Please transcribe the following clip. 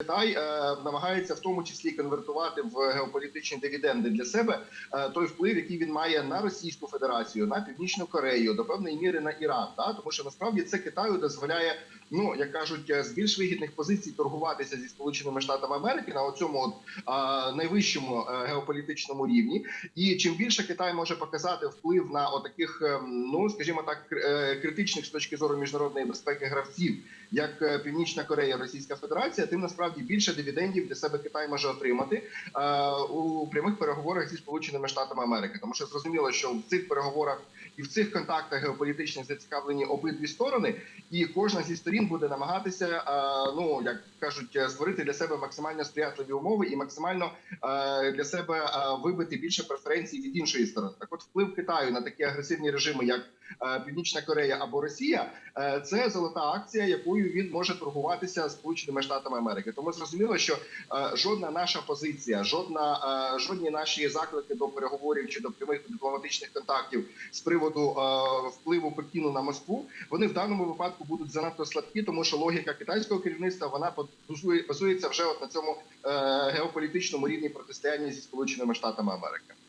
Китай е, намагається в тому числі конвертувати в геополітичні дивіденди для себе е, той вплив, який він має на Російську Федерацію, на Північну Корею, до певної міри на Іран. Да? Тому що насправді це Китаю дозволяє, ну як кажуть, е, з більш вигідних позицій торгуватися зі Сполученими Штатами Америки на оцьому от, найвищому геополітичному рівні. І чим більше Китай може показати вплив на отаких, ну скажімо так, кр- критичних з точки зору міжнародної безпеки гравців, як Північна Корея, Російська Федерація, тим насправді більше дивідендів для себе Китай може отримати е, у прямих переговорах зі Сполученими Штатами Америки. Тому що зрозуміло, що в цих переговорах і в цих контактах геополітичних зацікавлені обидві сторони, і кожна зі сторін буде намагатися, е, ну як кажуть, е, створити для себе максимально сприятливі умови і максимально е, для себе вибити більше преференцій від іншої сторони. Так, от вплив Китаю на такі агресивні режими, як Північна Корея або Росія, це золота акція, якою він може торгуватися Сполученими Штатами Америки. Тому зрозуміло, що жодна наша позиція, жодна жодні наші заклики до переговорів чи до прямих дипломатичних контактів з приводу е, впливу Пекіну на Москву, вони в даному випадку будуть занадто слабкі, тому що логіка китайського керівництва вона базує- базується вже от на цьому е, геополітичному рівні протистояння зі Сполученими Штатами Америки.